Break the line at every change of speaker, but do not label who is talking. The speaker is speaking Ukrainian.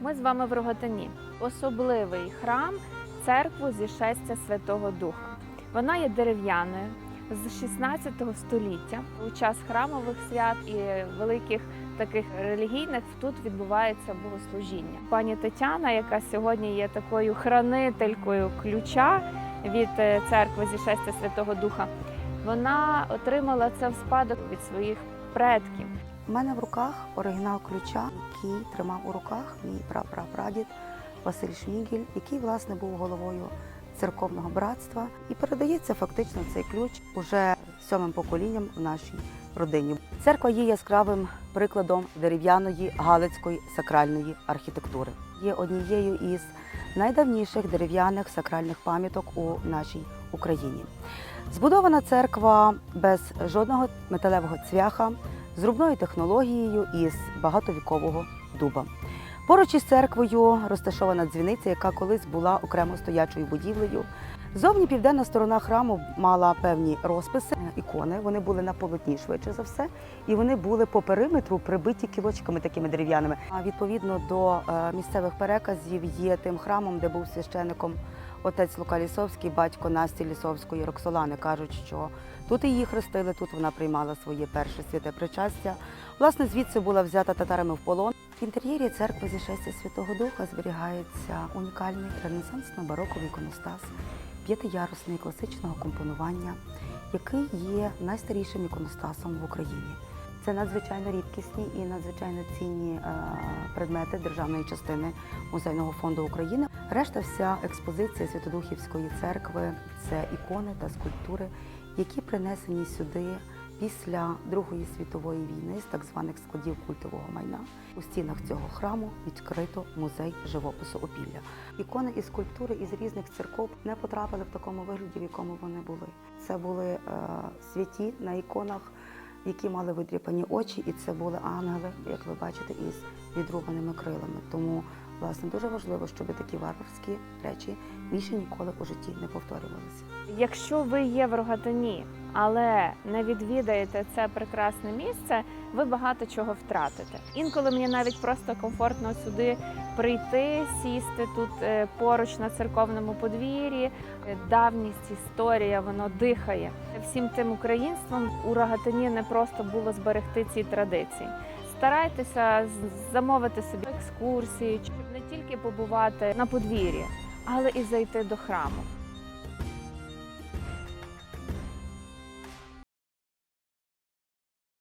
Ми з вами в Рогатині. Особливий храм церкву зі шестя Святого Духа. Вона є дерев'яною з 16 століття. У час храмових свят і великих таких релігійних тут відбувається богослужіння. Пані Тетяна, яка сьогодні є такою хранителькою ключа від е, церкви зі шестя Святого Духа, вона отримала це в спадок від своїх предків.
У мене в руках оригінал ключа, який тримав у руках мій прапрапрадід Василь Шмігель, який власне був головою церковного братства, і передається фактично цей ключ уже сьомим поколінням в нашій родині. Церква є яскравим прикладом дерев'яної галицької сакральної архітектури. Є однією із найдавніших дерев'яних сакральних пам'яток у нашій Україні. Збудована церква без жодного металевого цвяха, зрубною технологією із багатовікового дуба. Поруч із церквою розташована дзвіниця, яка колись була окремо стоячою будівлею. Зовні південна сторона храму мала певні розписи, ікони. Вони були на полотні швидше за все, і вони були по периметру прибиті кілочками такими дерев'яними. А відповідно до е, місцевих переказів є тим храмом, де був священником отець Лука Лісовський, батько Насті Лісовської Роксолани. Кажуть, що тут її хрестили, тут вона приймала своє перше святе причастя. Власне, звідси була взята татарами в полон. В інтер'єрі церкви зі шестя Святого Духа зберігається унікальний ренесансно-бароковий іконостас, п'ятиярусний класичного компонування, який є найстарішим іконостасом в Україні. Це надзвичайно рідкісні і надзвичайно цінні е, предмети державної частини музейного фонду України. Решта вся експозиція Святодухівської церкви це ікони та скульптури, які принесені сюди після Другої світової війни з так званих складів культового майна. У стінах цього храму відкрито музей живопису опілля. Ікони і скульптури із різних церков не потрапили в такому вигляді, в якому вони були. Це були е, святі на іконах, які мали видріпані очі, і це були ангели, як ви бачите, із відрубаними крилами. Тому власне дуже важливо, щоб такі варварські речі більше ніколи у житті не повторювалися.
Якщо ви є в Рогатині, але не відвідаєте це прекрасне місце, ви багато чого втратите. Інколи мені навіть просто комфортно сюди прийти, сісти тут е, поруч на церковному подвір'ї. Давність, історія, воно дихає. Всім тим українством у Рогатині не просто було зберегти ці традиції. Старайтеся замовити собі екскурсії, щоб не тільки побувати на подвір'ї, але і зайти до храму.